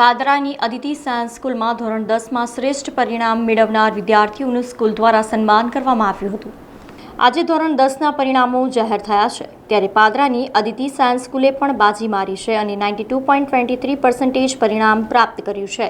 પાદરાની Aditi science સ્કૂલમાં ધોરણ દસમાં શ્રેષ્ઠ પરિણામ મેળવનાર વિદ્યાર્થીઓનું સ્કૂલ દ્વારા સન્માન કરવામાં આવ્યું હતું. આજે ધોરણ દસના પરિણામો જાહેર થયા છે. ત્યારે પાદરાની અદિતિ સાયન્સ સ્કૂલે પણ બાજી મારી છે અને ninety two point twenty three percentage પરિણામ પ્રાપ્ત કર્યું છે.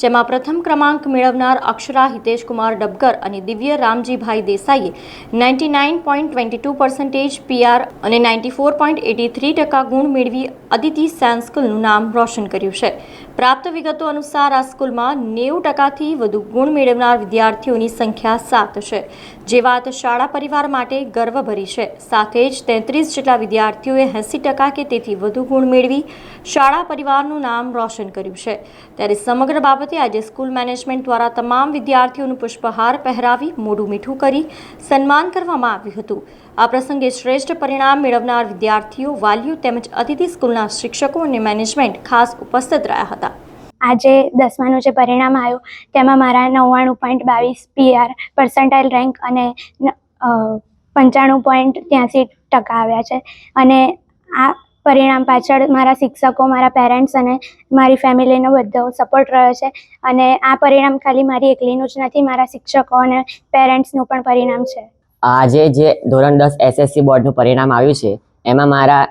જેમાં પ્રથમ ક્રમાંક મેળવનાર અક્ષરા હિતેશકુમાર ડબગર અને Divya Ramjibhai દેસાઈએ ninety nine point twenty two percentage PR અને ninety four point eighty three ટકા ગુણ મેળવી અદિતિ સાયન્સ સ્કૂલનું નામ રોશન કર્યું છે. પ્રાપ્ત વિગતો અનુસાર આ સ્કૂલમાં નેવું ટકાથી વધુ ગુણ મેળવનાર વિદ્યાર્થીઓની સંખ્યા સાત છે. જે વાત શાળા પરિવાર માટે ગર્વભરી છે. સાથે જ તેત્રીસ જેટલા વિદ્યાર્થીઓએ એંસી ટકા કે તેથી વધુ ગુણ મેળવી શાળા પરિવારનું નામ રોશન કર્યું છે. ત્યારે સમગ્ર બાબતે આજે સ્કૂલ મેનેજમેન્ટ દ્વારા તમામ વિદ્યાર્થીઓનું પુષ્પહાર પહેરાવી મોઢું મીઠું કરી સન્માન કરવામાં આવ્યું હતું. આ પ્રસંગે શ્રેષ્ઠ પરિણામ મેળવનાર વિદ્યાર્થીઓ, વાલીઓ તેમજ અતિથિ સ્કૂલના શિક્ષકો અને મેનેજમેન્ટ ખાસ ઉપસ્થિત રહ્યા હતા. આજે દસમાનું જે પરિણામ આવ્યું, તેમાં મારા નવ્વાણું પોઈન્ટ બાવીસ પીઆર પર્સન્ટાઇલ રેન્ક અને પંચાણું પોઈન્ટ ત્યાંસી ટકા આવ્યા છે. અને આ પરિણામ પાછળ મારા શિક્ષકો, મારા પેરેન્ટ્સ અને મારી ફેમિલીનો બધો સપોર્ટ રહ્યો છે. અને આ પરિણામ ખાલી મારી એકલીનું જ નથી, મારા શિક્ષકો અને પેરેન્ટ્સનું પણ પરિણામ છે. આજે જે ધોરણ દસ એસએસસી બોર્ડનું પરિણામ આવ્યું છે, એમાં મારા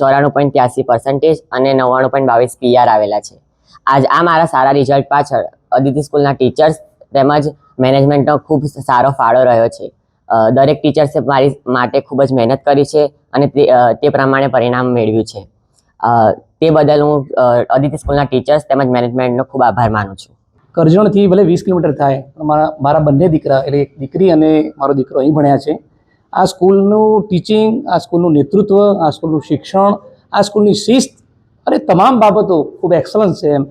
ચોરાણું પોઈન્ટ ત્યાસી પર્સન્ટેજ અને નવ્વાણું પોઈન્ટ બાવીસ પીઆર આવેલા છે. આજ આ મારા સારા રિઝલ્ટ પાછળ અદિતિ સ્કૂલના ટીચર્સ તેમજ મેનેજમેન્ટનો ખૂબ સારો ફાળો રહ્યો છે. દરેક ટીચર્સે મારી માટે ખૂબ જ મહેનત કરી છે અને તે પ્રમાણે પરિણામ મેળવ્યું છે. તે બદલ હું અદિતિ સ્કૂલના ટીચર્સ તેમજ મેનેજમેન્ટનો ખૂબ આભાર માનું છું. કરજણથી ભલે વીસ કિલોમીટર થાય મારા મારા બંને દીકરા, એટલે એક દીકરી અને મારો દીકરો અહીં ભણ્યા છે. આ સ્કૂલનું ટીચિંગ આ સ્કૂલનું નેતૃત્વ, આ સ્કૂલનું શિક્ષણ, આ સ્કૂલની શિસ્ત અને તમામ બાબતો ખૂબ એક્સલન્સ છે એમ.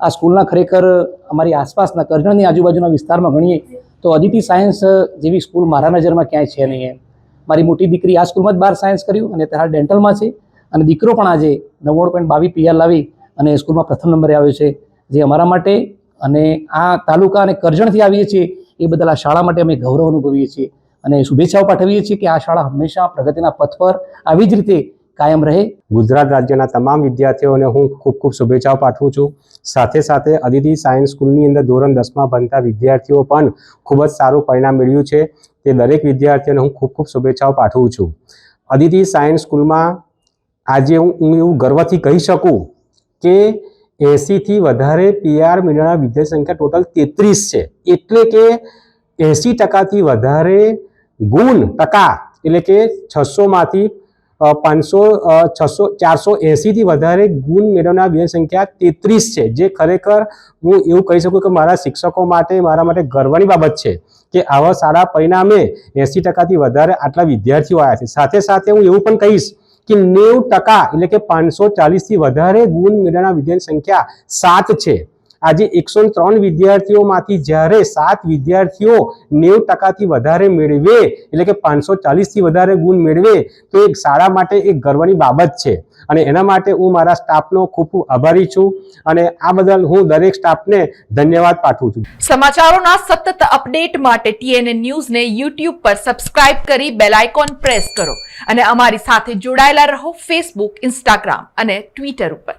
આ સ્કૂલના ખરેખર અમારી આસપાસના કરજણની આજુબાજુના વિસ્તારમાં ગણીએ તો અદિતિ સાયન્સ જેવી સ્કૂલ મારા નજરમાં ક્યાંય છે નહીં એમ. મારી મોટી દીકરી આ સ્કૂલમાં જ બાર સાયન્સ કર્યું અને ત્યારે ડેન્ટલમાં છે. અને દીકરો પણ આજે નવ્વાણું પોઈન્ટ બાવીસ પીઆર લાવી અને સ્કૂલમાં પ્રથમ નંબરે આવ્યો છે. જે અમારા માટે અને આ તાલુકા અને કરજણથી આવીએ છીએ એ બદલ આ શાળા માટે અમે ગૌરવ અનુભવીએ છીએ. અને શુભેચ્છાઓ પાઠવીએ છીએ કે આ શાળા હંમેશા પ્રગતિના પથ પર આવી જ રીતે કાયમ રહે. ગુજરાત રાજ્યના તમામ વિદ્યાર્થીઓને હું ખૂબ ખૂબ શુભેચ્છાઓ પાઠવું છું. સાથે સાથે અદિતિ સાયન્સ સ્કૂલની અંદર ધોરણ દસમાં ભણતા વિદ્યાર્થીઓ પણ ખૂબ જ સારું પરિણામ મેળવ્યું છે. તે દરેક વિદ્યાર્થીઓને હું ખૂબ ખૂબ શુભેચ્છાઓ પાઠવું છું. અદિતિ સાયન્સ સ્કૂલમાં આજે હું એવું ગર્વથી કહી શકું કે એંસીથી વધારે પીઆર મેળવનાર વિદ્યાર્થી સંખ્યા ટોટલ તેત્રીસ છે. એટલે કે એંસી ટકાથી વધારે ગુણ ટકા એટલે કે છસોમાંથી પાંચસો છસો, ચારસો એંસીથી વધારે ગુણ મેળવનાર વિદ્યાર્થી સંખ્યા તેત્રીસ છે. જે ખરેખર હું એવું કહી શકું કે મારા શિક્ષકો માટે, મારા માટે ગર્વની બાબત છે કે આવા સારા પરિણામે એંસી ટકાથી વધારે આટલા વિદ્યાર્થીઓ આવ્યા છે. સાથે સાથે હું એવું પણ કહીશ કે નેવું ટકા એટલે કે પાંચસો ચાલીસથી વધારે ગુણ મેળવનાર વિદ્યાર્થી સંખ્યા સાત છે. આજે એકસો ત્રણ વિદ્યાર્થીઓમાંથી જ્યારે સાત વિદ્યાર્થીઓ નેવું ટકાથી વધારે મેળવે, એટલે કે પાંચસો ચાલીસથી વધારે ગુણ મેળવે, તો એક શાળા માટે એક ગર્વની બાબત છે. અને એના માટે હું મારા સ્ટાફનો ખૂબ આભારી છું અને આ બદલ હું દરેક સ્ટાફને ધન્યવાદ પાઠવું છું. સમાચારોના સતત અપડેટ માટે ટીએનએ ન્યૂઝને યુટ્યુબ પર સબસ્ક્રાઇબ કરી બેલ આઇકોન પ્રેસ કરો. અને અમારી સાથે જોડાયેલા રહો ફેસબુક ઇન્સ્ટાગ્રામ અને ટ્વિટર ઉપર.